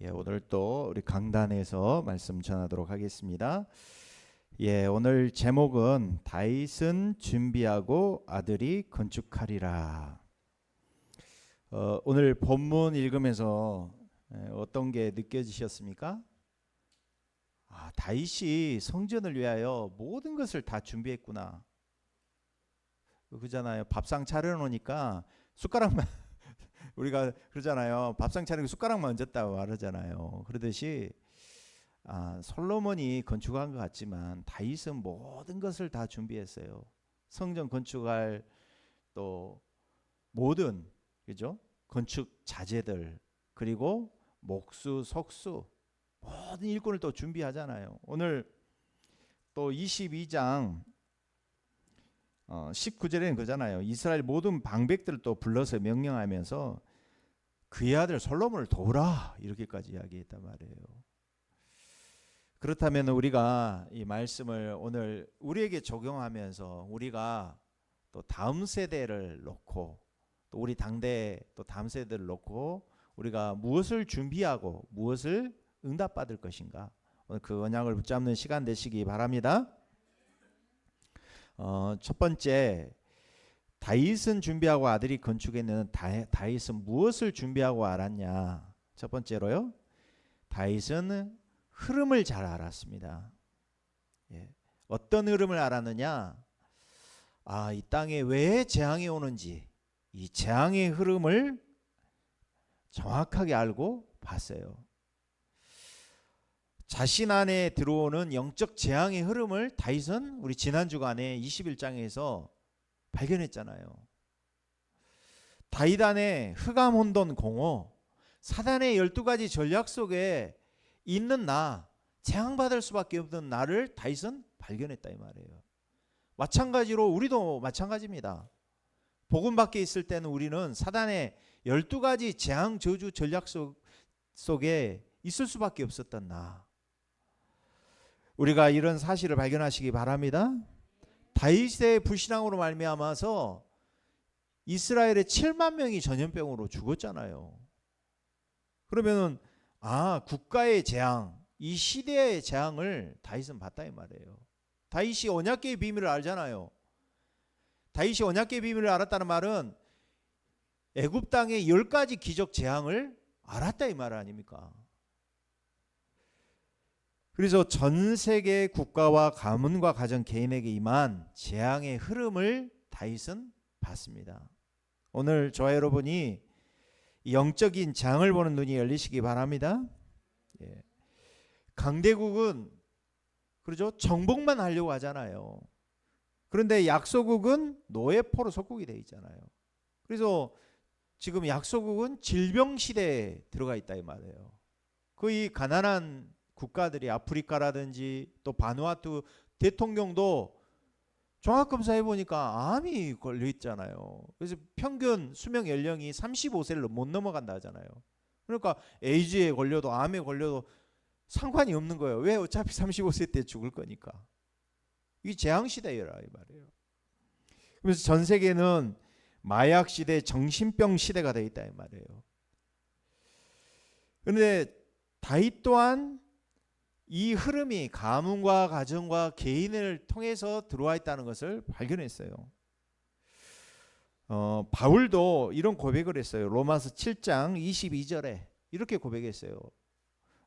예, 오늘 또 우리 강단에서 말씀 전하도록 하겠습니다. 예, 오늘 제목은 다윗은 준비하고 아들이 건축하리라. 어, 오늘 본문 읽으면서 예, 어떤 게 느껴지셨습니까? 아, 다윗이 성전을 위하여 모든 것을 다 준비했구나. 그잖아요. 밥상 차려놓으니까 숟가락만 우리가 그러잖아요. 밥상 차리고 숟가락만 얹었다고 말하잖아요. 그러듯이 아, 솔로몬이 건축한 것 같지만 다윗은 모든 것을 다 준비했어요. 성전 건축할 또 모든 그죠? 건축 자재들 그리고 목수, 석수 모든 일꾼을 또 준비하잖아요. 오늘 또 22장 어, 19절에는 그잖아요. 이스라엘 모든 방백들을 또 불러서 명령하면서 그의 아들 솔로몬을 도우라 이렇게까지 이야기했단 말이에요. 그렇다면 우리가 이 말씀을 오늘 우리에게 적용하면서 우리가 또 다음 세대를 놓고 또 우리 당대 또 다음 세대를 놓고 우리가 무엇을 준비하고 무엇을 응답받을 것인가 오늘 그 언약을 붙잡는 시간 되시기 바랍니다. 어, 첫 번째 다윗은 준비하고 아들이 건축했는 다, 다윗은 무엇을 준비하고 알았냐? 첫 번째로요. 다윗은 흐름을 잘 알았습니다. 예. 어떤 흐름을 알았느냐? 아, 이 땅에 왜 재앙이 오는지 이 재앙의 흐름을 정확하게 알고 봤어요. 자신 안에 들어오는 영적 재앙의 흐름을 다윗은 우리 지난 주간에 21장에서 발견했잖아요. 다윗 안에 흑암 혼돈 공허 사단의 12가지 전략 속에 있는 나 재앙받을 수밖에 없는 나를 다윗은 발견했다 이 말이에요. 마찬가지로 우리도 마찬가지입니다. 복음 밖에 있을 때는 우리는 사단의 12가지 재앙 저주 전략 속, 속에 있을 수밖에 없었던 나. 우리가 이런 사실을 발견하시기 바랍니다. 다윗의 불신앙으로 말미암아서 이스라엘의 7만 명이 전염병으로 죽었잖아요. 그러면은 아 국가의 재앙, 이 시대의 재앙을 다윗은 봤다 이 말이에요. 다윗이 언약계의 비밀을 알잖아요. 다윗이 언약계의 비밀을 알았다는 말은 애굽 땅의 열 가지 기적 재앙을 알았다 이 말 아닙니까? 그래서 전 세계 국가와 가문과 가정 개인에게 임한 재앙의 흐름을 다윗은 봤습니다. 오늘 저와 여러분이 영적인 장을 보는 눈이 열리시기 바랍니다. 예. 강대국은 그러죠 정복만 하려고 하잖아요. 그런데 약소국은 노예포로 속국이 돼 있잖아요. 그래서 지금 약소국은 질병 시대에 들어가 있다 이 말이에요. 거의 가난한 국가들이 아프리카라든지 또 바누아투 대통령도 종합검사 해 보니까 암이 걸려 있잖아요. 그래서 평균 수명 연령이 35세를 못 넘어간다 하잖아요. 그러니까 에이즈에 걸려도 암에 걸려도 상관이 없는 거예요. 왜 어차피 35세 때 죽을 거니까. 이 재앙 시대라 이 말이에요. 그래서 전 세계는 마약 시대, 정신병 시대가 돼 있다 이 말이에요. 그런데 다윗 또한 이 흐름이 가문과 가정과 개인을 통해서 들어와 있다는 것을 발견했어요. 어, 바울도 이런 고백을 했어요. 로마서 7장 22절에 이렇게 고백했어요.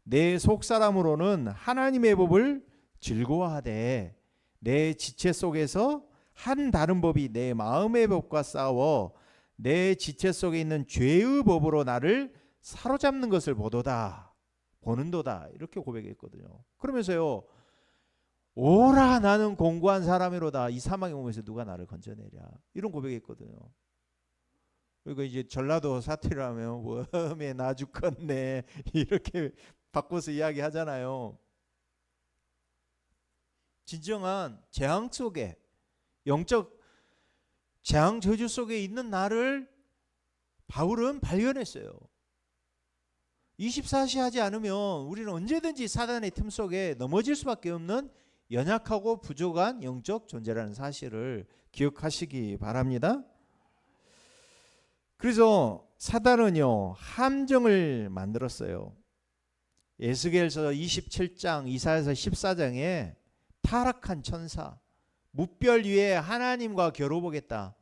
내 속사람으로는 하나님의 법을 즐거워하되 내 지체 속에서 한 다른 법이 내 마음의 법과 싸워 내 지체 속에 있는 죄의 법으로 나를 사로잡는 것을 보도다. 보는도다 이렇게 고백했거든요. 그러면서요. 오라 나는 공고한 사람이로다 이 사망의 몸에서 누가 나를 건져내랴 이런 고백했거든요. 그리고 이제 전라도 사투리라면 웜에 나 죽겠네 이렇게 바꿔서 이야기하잖아요. 진정한 재앙 속에 영적 재앙 저주 속에 있는 나를 바울은 발견했어요. 24시 하지 않으면 우리는 언제든지 사단의 틈 속에 넘어질 수밖에 없는 연약하고 부족한 영적 존재라는 사실을 기억하시기 바랍니다. 그래서 사단은요 함정을 만들었어요. 에스겔서 27장, 이사야서 14장에 타락한 천사, 무별 위에 하나님과 겨뤄보겠다.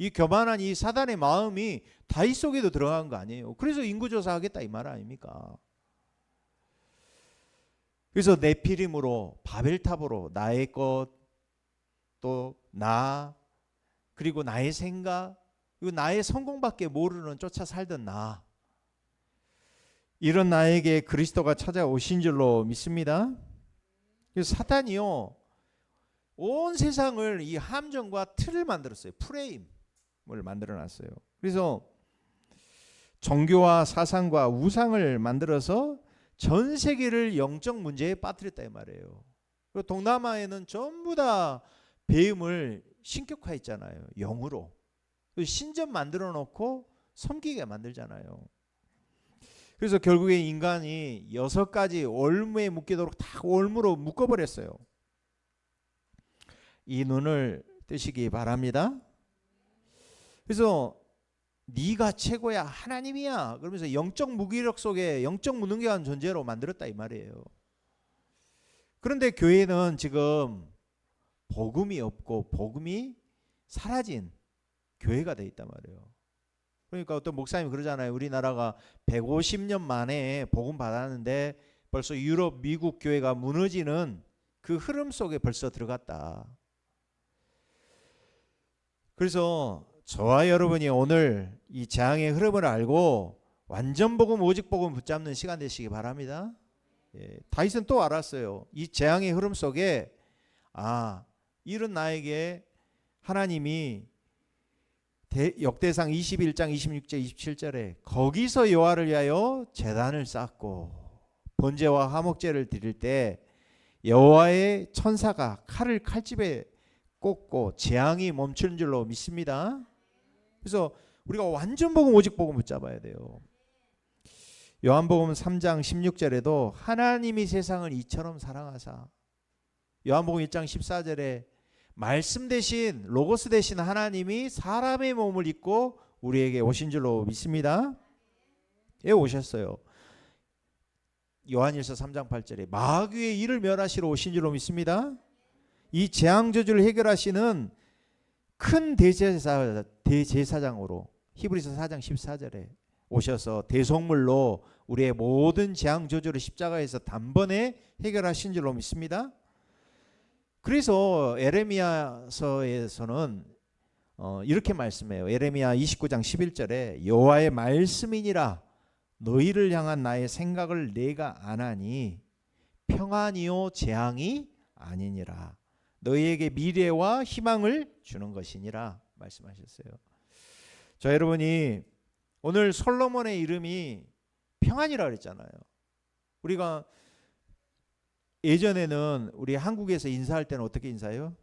이 교만한 이 사단의 마음이 다윗 속에도 들어간 거 아니에요. 그래서 인구조사 하겠다 이 말 아닙니까? 그래서 네피림으로 바벨탑으로 나의 것, 또 나, 그리고 나의 생각, 그리고 나의 성공밖에 모르는 쫓아 살던 나. 이런 나에게 그리스도가 찾아오신 줄로 믿습니다. 사단이요. 온 세상을 이 함정과 틀을 만들었어요. 프레임 을 만들어 놨어요. 그래서 종교와 사상과 우상을 만들어서 전 세계를 영적 문제에 빠뜨렸다 이 말이에요. 그리고 동남아에는 전부 다 배움을 신격화했잖아요. 영으로. 신전 만들어 놓고 섬기게 만들잖아요. 그래서 결국에 인간이 여섯 가지 올무에 묶이도록 다 올무로 묶어버렸어요. 이 눈을 뜨시기 바랍니다. 그래서 네가 최고야 하나님이야 그러면서 영적 무기력 속에 영적 무능력한 존재로 만들었다 이 말이에요. 그런데 교회는 지금 복음이 없고 복음이 사라진 교회가 돼 있단 말이에요. 그러니까 어떤 목사님이 그러잖아요. 우리나라가 150년 만에 복음 받았는데 벌써 유럽, 미국 교회가 무너지는 그 흐름 속에 벌써 들어갔다. 그래서 저와 여러분이 오늘 이 재앙의 흐름을 알고 완전 복음, 오직 복음 붙잡는 시간 되시기 바랍니다. 예, 다윗은 또 알았어요. 이 재앙의 흐름 속에 아 이런 나에게 하나님이 대, 역대상 21장 26절 27절에 거기서 여호와를 위하여 제단을 쌓고 번제와 화목제를 드릴 때 여호와의 천사가 칼을 칼집에 꽂고 재앙이 멈추는 줄로 믿습니다. 그래서 우리가 완전 복음 오직 복음 붙잡아야 돼요. 요한복음 3장 16절에도 하나님이 세상을 이처럼 사랑하사 요한복음 1장 14절에 말씀 대신 로고스 대신 하나님이 사람의 몸을 입고 우리에게 오신 줄로 믿습니다. 예 오셨어요. 요한일서 3장 8절에 마귀의 일을 멸하시러 오신 줄로 믿습니다. 이 재앙 저주를 해결하시는 큰 대제사 대제사장으로 히브리서 4장 14절에 오셔서 대속물로 우리의 모든 재앙 저주를 십자가에서 단번에 해결하신 줄로 믿습니다. 그래서 에레미야서에서는 어, 이렇게 말씀해요. 에레미야 29장 11절에 여호와의 말씀이니라 너희를 향한 나의 생각을 내가 아나니 평안이요 재앙이 아니니라 너희에게 미래와 희망을 주는 것이니라 말씀하셨어요. 자 여러분이 오늘 솔로몬의 이름이 평안이라 그랬잖아요. 우리가 예전에는 우리 한국에서 인사할 때는 어떻게 인사해요?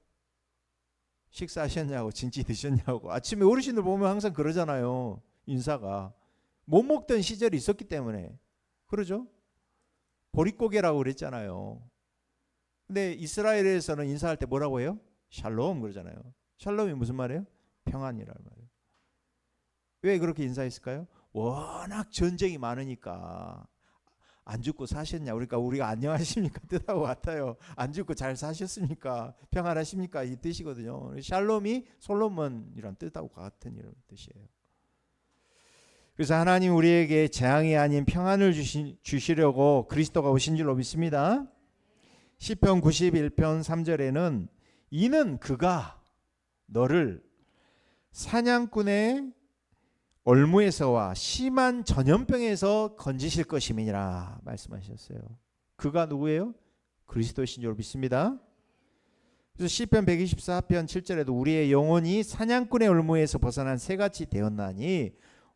식사하셨냐고 진지 드셨냐고 아침에 어르신들 보면 항상 그러잖아요. 인사가 못 먹던 시절이 있었기 때문에 그러죠? 보릿고개라고 그랬잖아요. 근데 이스라엘에서는 인사할 때 뭐라고 해요? 샬롬 그러잖아요. 샬롬이 무슨 말이에요? 평안이라는 말이에요. 왜 그렇게 인사했을까요? 워낙 전쟁이 많으니까 안 죽고 사셨냐? 그러니까 우리가 안녕하십니까 뜻하고 같아요. 안 죽고 잘 사셨습니까? 평안하십니까? 이 뜻이거든요. 샬롬이 솔로몬이란 뜻하고 같은 이런 뜻이에요. 그래서 하나님 우리에게 재앙이 아닌 평안을 주시, 주시려고 그리스도가 오신 줄로 믿습니다. 시편 91편 3절에는 이는 그가 너를 사냥꾼의 올무에서와 심한 전염병에서 건지실 것임이니라 말씀하셨어요. 그가 누구예요? 그리스도신 줄 믿습니다. 그래서 시편 124편 7절에도 우리의 영혼이 사냥꾼의 올무에서 벗어난 새같이 되었나니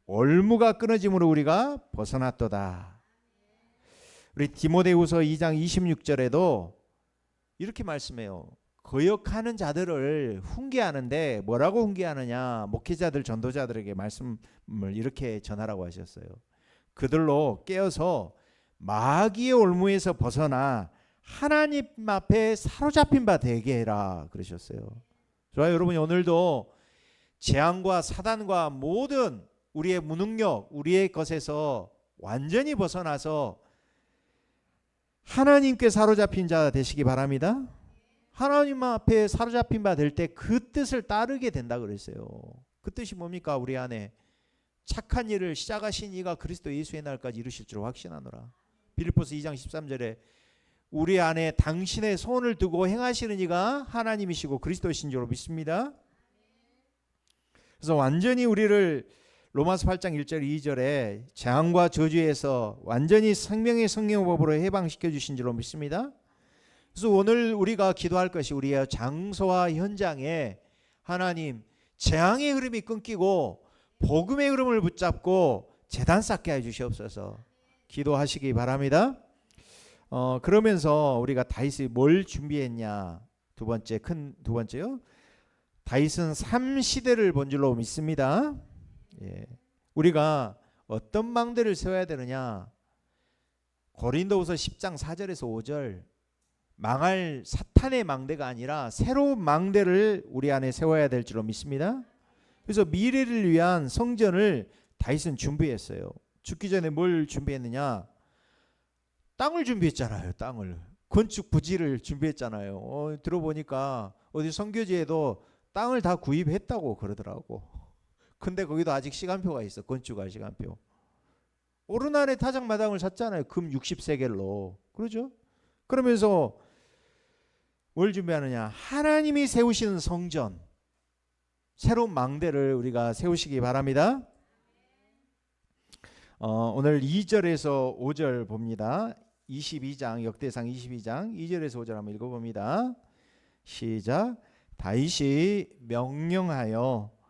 올무가 끊어짐으로 우리가 벗어났도다. 우리 디모데후서 2장 26절에도 이렇게 말씀해요. 거역하는 자들을 훈계하는데 뭐라고 훈계하느냐? 목회자들 전도자들에게 말씀을 이렇게 전하라고 하셨어요. 그들로 깨어서 마귀의 올무에서 벗어나 하나님 앞에 사로잡힌 바 되게 해라 그러셨어요. 좋아요, 여러분이 오늘도 재앙과 사단과 모든 우리의 무능력, 우리의 것에서 완전히 벗어나서 하나님께 사로잡힌 자 되시기 바랍니다. 하나님 앞에 사로잡힌 바 될 때 그 뜻을 따르게 된다 그랬어요. 그 뜻이 뭡니까? 우리 안에 착한 일을 시작하신 이가 그리스도 예수의 날까지 이루실 줄 확신하노라. 빌립보스 2장 13절에 우리 안에 당신의 손을 두고 행하시는 이가 하나님이시고 그리스도이신 줄 믿습니다. 그래서 완전히 우리를 로마서 8장 1절 2절에 재앙과 저주에서 완전히 생명의 성령법으로 해방시켜 주신 줄로 믿습니다. 그래서 오늘 우리가 기도할 것이 우리의 장소와 현장에 하나님 재앙의 흐름이 끊기고 복음의 흐름을 붙잡고 재단 쌓게 해 주시옵소서. 기도하시기 바랍니다. 어 그러면서 우리가 다윗이 뭘 준비했냐? 두 번째 큰 두 번째요. 다윗은 삼 시대를 본 줄로 믿습니다. 예. 우리가 어떤 망대를 세워야 되느냐? 고린도후서 10장 4절에서 5절 망할 사탄의 망대가 아니라 새로운 망대를 우리 안에 세워야 될 줄로 믿습니다. 그래서 미래를 위한 성전을 다윗은 준비했어요. 죽기 전에 뭘 준비했느냐? 땅을 준비했잖아요. 땅을 건축 부지를 준비했잖아요. 어, 들어보니까 어디 선교지에도 땅을 다 구입했다고 그러더라고. 근데 거기도 아직 시간표가 있어. 건축할 시간표. 오르날의 타작마당을 샀잖아요. 금 60세겔로. 그러죠? 그러면서 뭘 준비하느냐? 하나님이 세우시는 성전. 새로운 망대를 우리가 세우시기 바랍니다. 어, 오늘 2절에서 5절 봅니다. 22장 역대상 22장 2절에서 5절 한번 읽어 봅니다. 시작. 다윗이 명령하여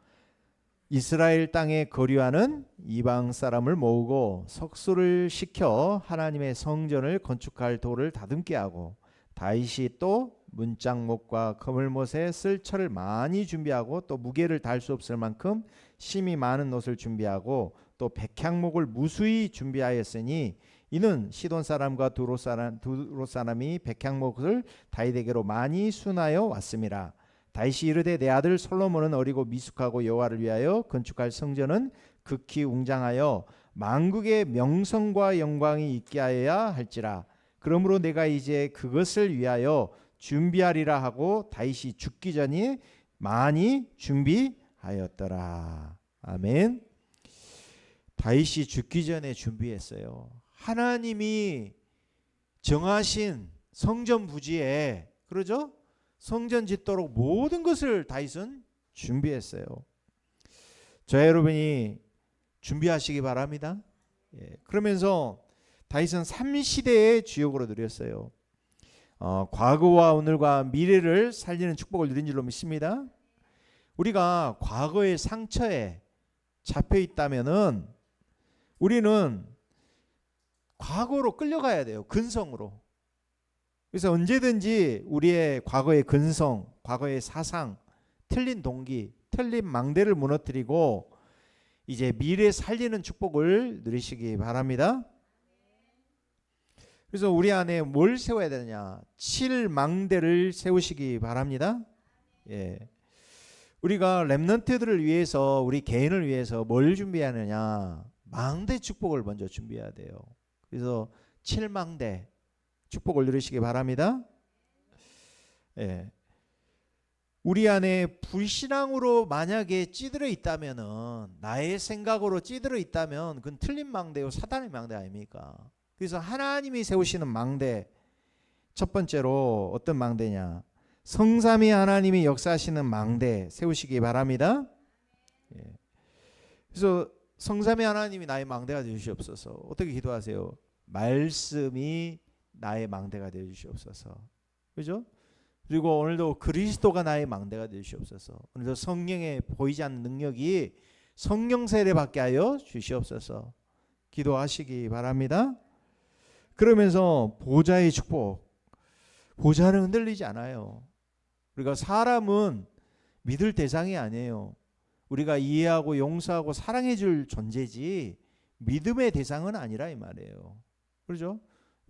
이스라엘 땅에 거류하는 이방 사람을 모으고 석수를 시켜 하나님의 성전을 건축할 돌을 다듬게 하고 다윗이 또 문짝목과 그물못에 쓸 철을 많이 준비하고 또 무게를 달 수 없을 만큼 심이 많은 옷을 준비하고 또 백향목을 무수히 준비하였으니 이는 시돈 사람과 두로 사람 두로 사람이 백향목을 다윗에게로 많이 순하여 왔음이라 다윗이 이르되 내 아들 솔로몬은 어리고 미숙하고 여호와를 위하여 건축할 성전은 극히 웅장하여 만국의 명성과 영광이 있게 하여야 할지라. 그러므로 내가 이제 그것을 위하여 준비하리라 하고 다윗이 죽기 전에 많이 준비하였더라. 아멘. 다윗이 죽기 전에 준비했어요. 하나님이 정하신 성전 부지에 그러죠 성전 짓도록 모든 것을 다윗은 준비했어요. 저 여러분이 준비하시기 바랍니다. 예, 그러면서 다윗은 삼시대의 주역으로 누렸어요. 어, 과거와 오늘과 미래를 살리는 축복을 누린 줄로 믿습니다. 우리가 과거의 상처에 잡혀 있다면은 우리는 과거로 끌려가야 돼요. 근성으로. 그래서 언제든지 우리의 과거의 근성, 과거의 사상, 틀린 동기, 틀린 망대를 무너뜨리고 이제 미래 살리는 축복을 누리시기 바랍니다. 그래서 우리 안에 뭘 세워야 되느냐? 칠망대를 세우시기 바랍니다. 예. 우리가 렘넌트들을 위해서 우리 개인을 위해서 뭘 준비하느냐? 망대 축복을 먼저 준비해야 돼요. 그래서 칠망대 축복을 누리시기 바랍니다. 예. 우리 안에 불신앙으로 만약에 찌들어 있다면은 나의 생각으로 찌들어 있다면 그건 틀린 망대요 사단의 망대 아닙니까? 그래서 하나님이 세우시는 망대 첫 번째로 어떤 망대냐? 성삼위 하나님이 역사하시는 망대 세우시기 바랍니다. 예. 그래서 성삼위 하나님이 나의 망대가 되시옵소서. 어떻게 기도하세요? 말씀이 나의 망대가 되어 주시옵소서. 그죠? 그리고 오늘도 그리스도가 나의 망대가 되어 주시옵소서. 오늘도 성령의 보이지 않는 능력이 성령 세례 받게 하여 주시옵소서. 기도하시기 바랍니다. 그러면서 보좌의 축복. 보좌는 흔들리지 않아요. 우리가 사람은 믿을 대상이 아니에요. 우리가 이해하고 용서하고 사랑해 줄 존재지 믿음의 대상은 아니라 이 말이에요. 그렇죠?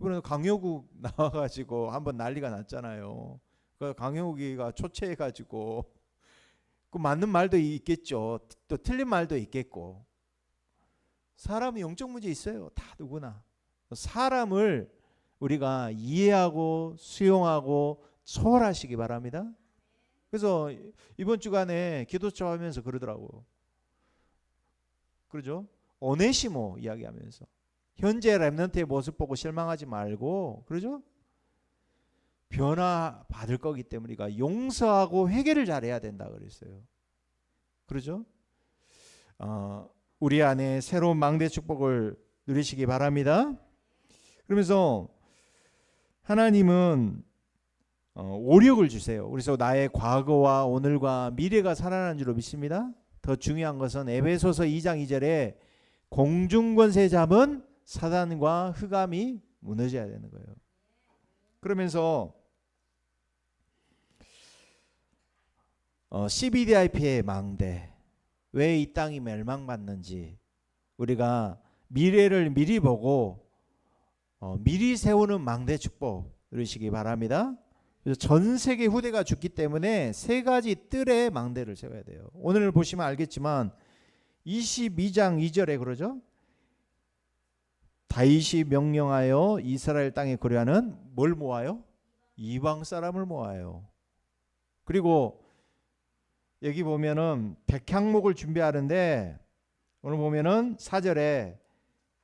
이번에 강효국 나와가지고 한번 난리가 났잖아요. 그 강효국이가 초췌해가지고 그 맞는 말도 있겠죠. 또 틀린 말도 있겠고. 사람이 영적 문제 있어요. 다 누구나. 사람을 우리가 이해하고 수용하고 초월하시기 바랍니다. 그래서 이번 주간에 기도처 하면서 그러더라고. 그러죠? 오네시모 이야기하면서 현재 렘넌트의 모습 보고 실망하지 말고 그러죠? 변화 받을 거기 때문에 우리가 용서하고 회개를 잘해야 된다 그랬어요. 그러죠? 어, 우리 안에 새로운 망대 축복을 누리시기 바랍니다. 그러면서 하나님은 어, 오력을 주세요. 그래서 나의 과거와 오늘과 미래가 살아나는 줄로 믿습니다. 더 중요한 것은 에베소서 2장 2절에 공중권세 잡은 사단과 흑암이 무너져야 되는 거예요. 그러면서 어, CBDIP의 망대 왜 이 땅이 멸망받는지 우리가 미래를 미리 보고 어, 미리 세우는 망대 축복 누리시기 바랍니다. 그래서 전 세계 후대가 죽기 때문에 세 가지 뜰의 망대를 세워야 돼요. 오늘 보시면 알겠지만 22장 2절에 그러죠. 다윗이 명령하여 이스라엘 땅에 거류하는 뭘 모아요? 이방 사람을 모아요. 그리고 여기 보면은 백향목을 준비하는데 오늘 보면은 4절에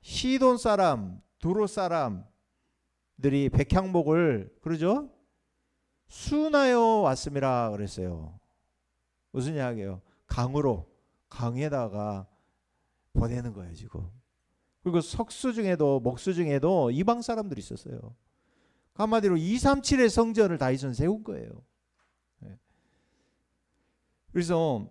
시돈 사람, 두로 사람들이 백향목을 그러죠? 수나여 왔음이라 그랬어요. 무슨 이야기예요? 강으로 강에다가 보내는 거예요 지금. 그리고 석수 중에도 목수 중에도 이방 사람들이 있었어요. 한마디로 237의 성전을 다윗은 세운 거예요. 예. 그래서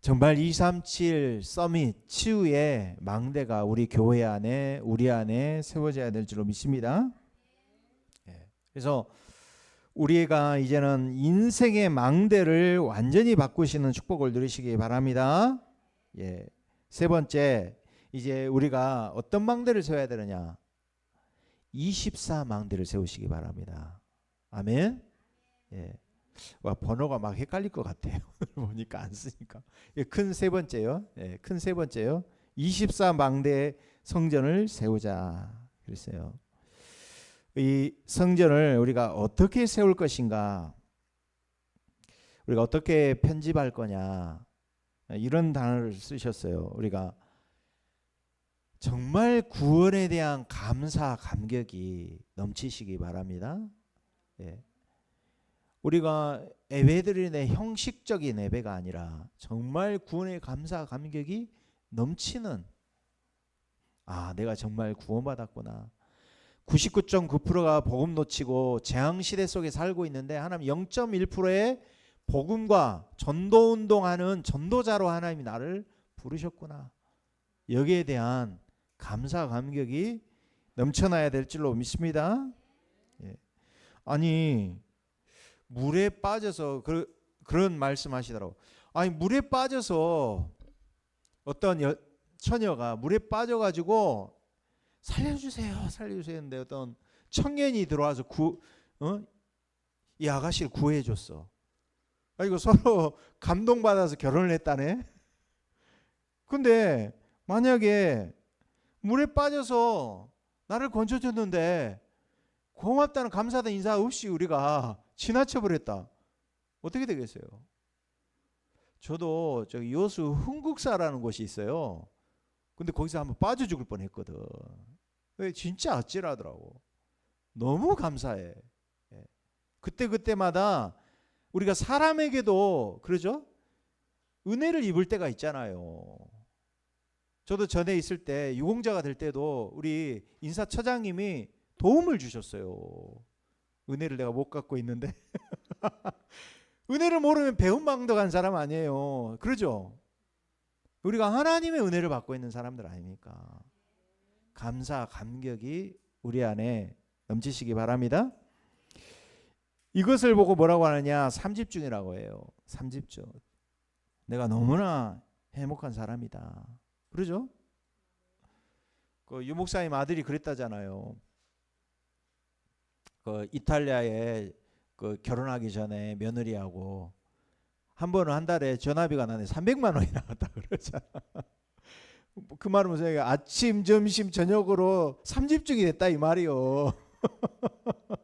정말 237 서밋 치유의 망대가 우리 교회 안에 우리 안에 세워져야 될 줄로 믿습니다. 예. 그래서 우리가 이제는 인생의 망대를 완전히 바꾸시는 축복을 누리시기 바랍니다. 예. 세 번째, 이제 우리가 어떤 망대를 세워야 되느냐? 24 망대를 세우시기 바랍니다. 아멘. 예. 와 번호가 막 헷갈릴 것 같아요. 보니까 안 쓰니까. 예, 큰세 번째요. 예, 큰세 번째요. 24 망대 성전을 세우자 그랬어요. 이 성전을 우리가 어떻게 세울 것인가? 우리가 어떻게 편집할 거냐? 이런 단어를 쓰셨어요. 우리가 정말 구원에 대한 감사 감격이 넘치시기 바랍니다. 예. 우리가 예배드리는 형식적인 예배가 아니라 정말 구원의 감사 감격이 넘치는 아 내가 정말 구원받았구나 99.9%가 복음 놓치고 재앙 시대 속에 살고 있는데 하나님 0.1%의 복음과 전도 운동하는 전도자로 하나님이 나를 부르셨구나 여기에 대한 감사 감격이 넘쳐나야 될 줄로 믿습니다. 예. 아니 물에 빠져서 그, 그런 말씀하시더라고. 아니 물에 빠져서 어떤 여, 처녀가 물에 빠져가지고 살려주세요, 살려주세요 했는데 어떤 청년이 들어와서 구, 어? 이 아가씨를 구해줬어. 아 이거 서로 감동받아서 결혼을 했다네. 근데 만약에 물에 빠져서 나를 건져줬는데 고맙다는 감사하는 인사 없이 우리가 지나쳐 버렸다. 어떻게 되겠어요? 저도 저기 요수 흥국사라는 곳이 있어요. 근데 거기서 한번 빠져 죽을 뻔 했거든. 진짜 아찔하더라고. 너무 감사해. 예. 그때 그때마다 우리가 사람에게도 그러죠? 은혜를 입을 때가 있잖아요. 저도 전에 있을 때 유공자가 될 때도 우리 인사처장님이 도움을 주셨어요. 은혜를 내가 못 갖고 있는데 은혜를 모르면 배은망덕한 사람 아니에요. 그러죠? 우리가 하나님의 은혜를 받고 있는 사람들 아닙니까? 감사 감격이 우리 안에 넘치시기 바랍니다. 이것을 보고 뭐라고 하느냐? 삼집중이라고 해요. 삼집중. 내가 너무나 행복한 사람이다. 그러죠? 그 유목사님 아들이 그랬다잖아요. 그 이탈리아에 그 결혼하기 전에 며느리하고 한 번은 한 달에 전화비가 나네 300만 원이 나갔다 그러잖아. 그 말은 무슨 얘기야? 아침, 점심, 저녁으로 삼집중이 됐다 이 말이요.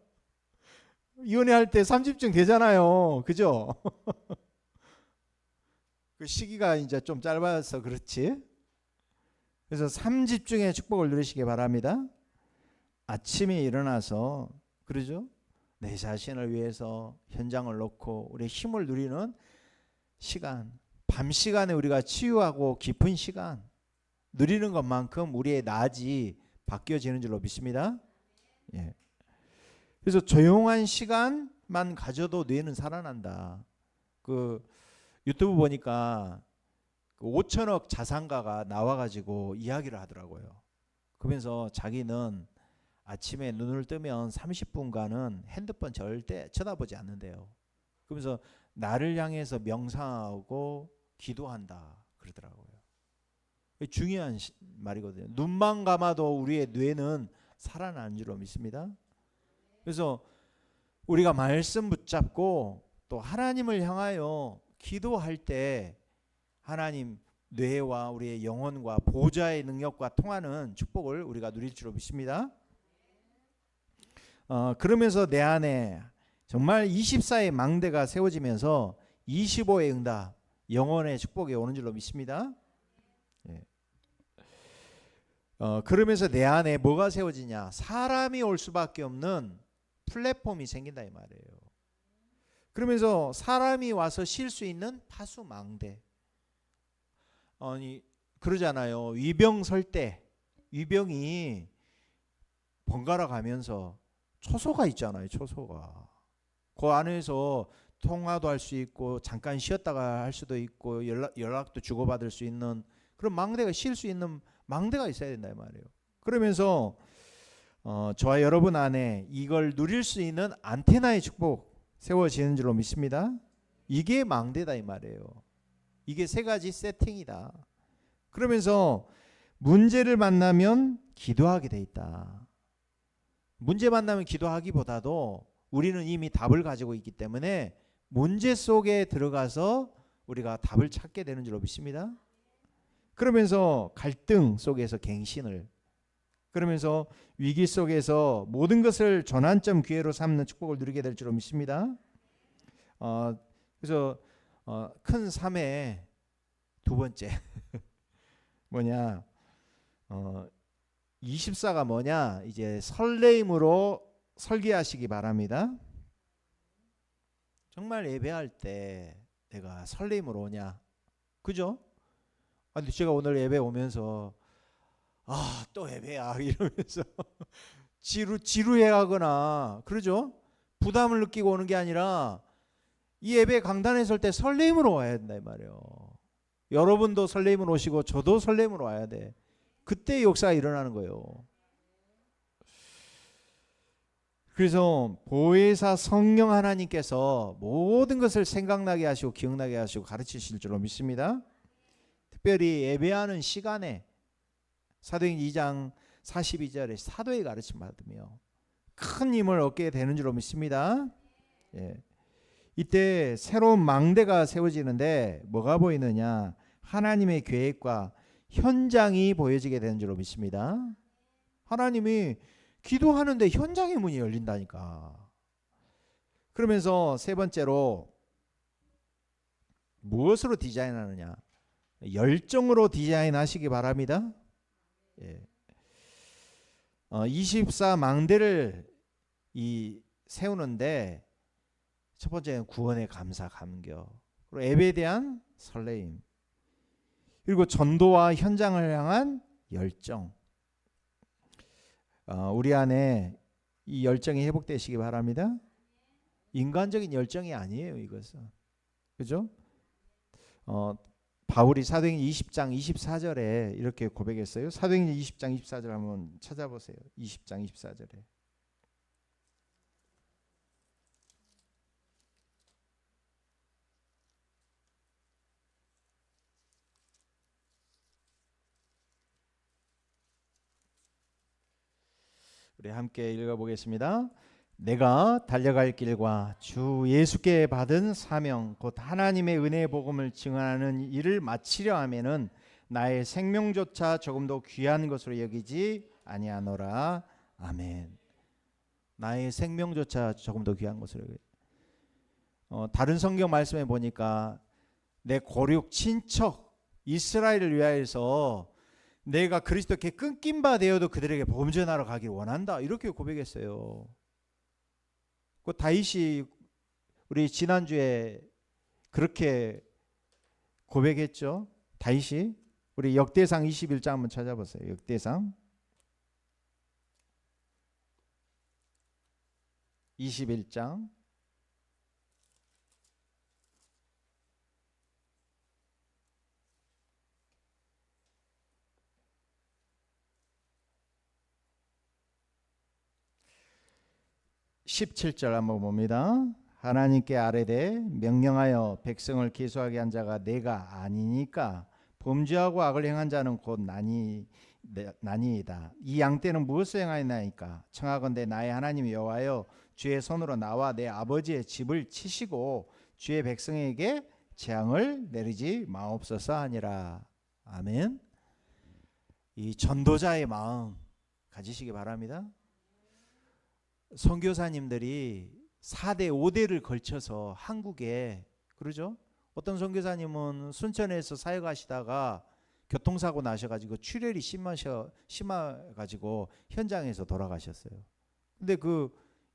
이혼할 때 삼집중 되잖아요. 그죠? 그 시기가 이제 좀 짧아서 그렇지. 그래서 삼집중의 축복을 누리시기 바랍니다. 아침에 일어나서 그러죠? 내 자신을 위해서 현장을 놓고 우리의 힘을 누리는 시간, 밤 시간에 우리가 치유하고 깊은 시간 누리는 것만큼 우리의 낮이 바뀌어지는 줄로 믿습니다. 예. 그래서 조용한 시간만 가져도 뇌는 살아난다. 그 유튜브 보니까 그 5천억 자산가가 나와가지고 이야기를 하더라고요. 그러면서 자기는 아침에 눈을 뜨면 30분간은 핸드폰 절대 쳐다보지 않는데요. 그러면서 나를 향해서 명상하고 기도한다 그러더라고요. 중요한 시- 말이거든요. 눈만 감아도 우리의 뇌는 살아나는 줄로 믿습니다. 그래서 우리가 말씀 붙잡고 또 하나님을 향하여 기도할 때 하나님 뇌와 우리의 영혼과 보좌의 능력과 통하는 축복을 우리가 누릴 줄로 믿습니다. 어, 그러면서 내 안에 정말 24의 망대가 세워지면서 25의 응답, 영혼의 축복이 오는 줄로 믿습니다. 예. 어, 그러면서 내 안에 뭐가 세워지냐? 사람이 올 수밖에 없는 플랫폼이 생긴다 이 말이에요. 그러면서 사람이 와서 쉴 수 있는 파수망대. 아니 그러잖아요. 위병 설때 위병이 번갈아 가면서 초소가 있잖아요. 초소가. 그 안에서 통화도 할 수 있고 잠깐 쉬었다가 할 수도 있고 연락 연락도 주고받을 수 있는 그런 망대가 쉴 수 있는 망대가 있어야 된다 이 말이에요. 그러면서 어, 저와 여러분 안에 이걸 누릴 수 있는 안테나의 축복 세워지는 줄로 믿습니다. 이게 망대다 이 말이에요. 이게 세 가지 세팅이다. 그러면서 문제를 만나면 기도하게 돼 있다. 문제 만나면 기도하기보다도 우리는 이미 답을 가지고 있기 때문에 문제 속에 들어가서 우리가 답을 찾게 되는 줄로 믿습니다. 그러면서 갈등 속에서 갱신을 그러면서 위기 속에서 모든 것을 전환점 기회로 삼는 축복을 누리게 될 줄로 믿습니다. 어, 그래서 어, 큰 삶의 두 번째 뭐냐 어, 24가 뭐냐 이제 설레임으로 설계하시기 바랍니다. 정말 예배할 때 내가 설레임으로 오냐 그죠? 아, 근데 제가 오늘 예배 오면서 아 또 예배야 이러면서 지루 지루해하거나 그러죠? 부담을 느끼고 오는 게 아니라 이 예배 강단에 설 때 설레임으로 와야 된다 이 말이에요. 여러분도 설레임으로 오시고 저도 설레임으로 와야 돼. 그때 역사가 일어나는 거예요. 그래서 보혜사 성령 하나님께서 모든 것을 생각나게 하시고 기억나게 하시고 가르치실 줄로 믿습니다. 특별히 예배하는 시간에 사도행 2장 42절에 사도의 가르침 받으며 큰 힘을 얻게 되는 줄로 믿습니다. 예. 이때 새로운 망대가 세워지는데 뭐가 보이느냐? 하나님의 계획과 현장이 보여지게 되는 줄로 믿습니다. 하나님이 기도하는데 현장의 문이 열린다니까. 그러면서 세 번째로 무엇으로 디자인하느냐? 열정으로 디자인하시기 바랍니다. 예. 어, 24 망대를 이 세우는데 첫 번째는 구원의 감사 감격 그리고 예배에 대한 설레임 그리고 전도와 현장을 향한 열정 어, 우리 안에 이 열정이 회복되시기 바랍니다. 인간적인 열정이 아니에요 이것은 그죠? 어, 바울이 사도행 20장 24절에 이렇게 고백했어요. 사도행 20장 24절 한번 찾아보세요. 20장 24절에 우리 함께 읽어보겠습니다. 내가 달려갈 길과 주 예수께 받은 사명 곧 하나님의 은혜의 복음을 증언하는 일을 마치려 하면은 나의 생명조차 조금도 귀한 것으로 여기지 아니하노라. 아멘. 나의 생명조차 조금도 귀한 것으로 여기. 어, 다른 성경 말씀에 보니까 내 고륙 친척 이스라엘을 위하여서 내가 그리스도께 끊긴 바 되어도 그들에게 전하러 가길 원한다 이렇게 고백했어요. 그 다윗이 우리 지난주에 그렇게 고백했죠. 다윗이 우리 역대상 21장 한번 찾아보세요. 역대상 21장 17절 한번 봅니다. 하나님께 아뢰되 명령하여 백성을 계수하게 한 자가 내가 아니니까 범죄하고 악을 행한 자는 곧 나니 나니이다. 이 양떼는 무엇을 행하였나이까? 청하건대 나의 하나님 여호와여 주의 손으로 나와 내 아버지의 집을 치시고 주의 백성에게 재앙을 내리지 마옵소서 하니라. 아멘. 이 전도자의 마음 가지시기 바랍니다. 선교사님들이 4대 5대를 걸쳐서 한국에 그러죠? 어떤 선교사님은 순천에서 사역하시다가 교통사고 나셔가지고 출혈이 심하셔 심해가지고 현장에서 돌아가셨어요. 근데 그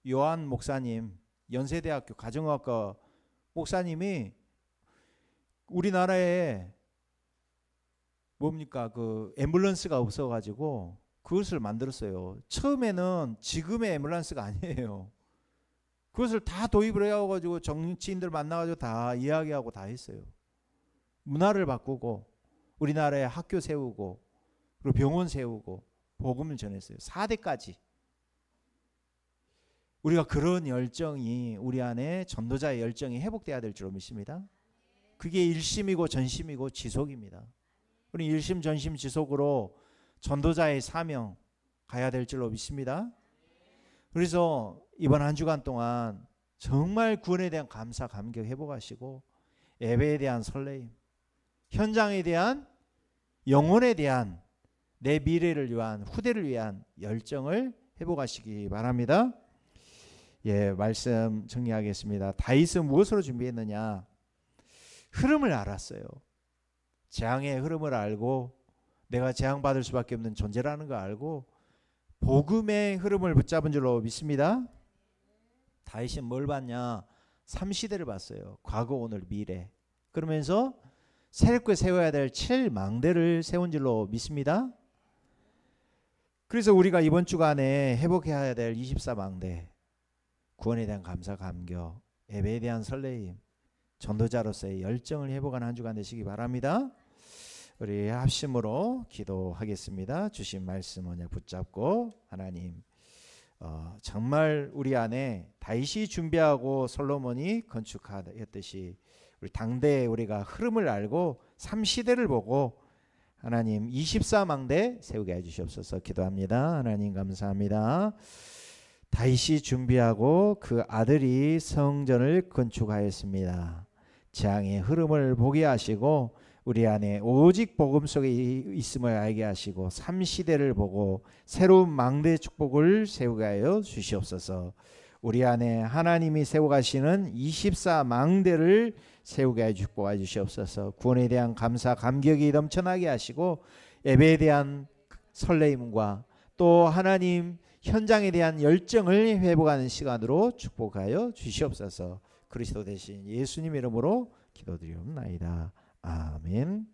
요한 목사님 연세대학교 가정학과 목사님이 우리나라에 뭡니까 그 앰뷸런스가 없어가지고 그것을 만들었어요. 처음에는 지금의 앰뷸런스가 아니에요. 그것을 다 도입을 해가지고 정치인들 만나가지고 다 이야기하고 다 했어요. 문화를 바꾸고 우리나라에 학교 세우고 그리고 병원 세우고 복음을 전했어요. 4대까지. 우리가 그런 열정이 우리 안에 전도자의 열정이 회복돼야 될 줄로 믿습니다. 그게 일심이고 전심이고 지속입니다. 우리 일심 전심 지속으로 전도자의 사명 가야 될 줄로 믿습니다. 그래서 이번 한 주간 동안 정말 구원에 대한 감사, 감격 회복하시고 예배에 대한 설레임, 현장에 대한 영혼에 대한 내 미래를 위한 후대를 위한 열정을 회복하시기 바랍니다. 예, 말씀 정리하겠습니다. 다윗은 무엇으로 준비했느냐? 흐름을 알았어요. 재앙의 흐름을 알고 내가 재앙받을 수밖에 없는 존재라는 거 알고 복음의 흐름을 붙잡은 줄로 믿습니다. 다윗이 뭘 봤냐? 삼시대를 봤어요. 과거, 오늘, 미래. 그러면서 새롭게 세워야 될 7망대를 세운 줄로 믿습니다. 그래서 우리가 이번 주간에 회복해야 될 24망대 구원에 대한 감사 감격 예배에 대한 설레임 전도자로서의 열정을 회복하는 한 주간 되시기 바랍니다. 우리 합심으로 기도하겠습니다. 주신 말씀 언약 붙잡고 하나님 어, 정말 우리 안에 다윗이 준비하고 솔로몬이 건축하였듯이 우리 당대에 우리가 흐름을 알고 삼시대를 보고 하나님 24망대 세우게 해주시옵소서 기도합니다. 하나님 감사합니다. 다윗이 준비하고 그 아들이 성전을 건축하였습니다. 재앙의 흐름을 보게 하시고 우리 안에 오직 복음 속에 있음을 알게 하시고 삼 시대를 보고 새로운 망대 축복을 세우게 하여 주시옵소서. 우리 안에 하나님이 세워 가시는 24 망대를 세우게 하여 축복해 주시옵소서. 구원에 대한 감사 감격이 넘쳐나게 하시고 예배에 대한 설레임과 또 하나님 현장에 대한 열정을 회복하는 시간으로 축복하여 주시옵소서. 그리스도 대신 예수님 이름으로 기도드리옵나이다. 아멘.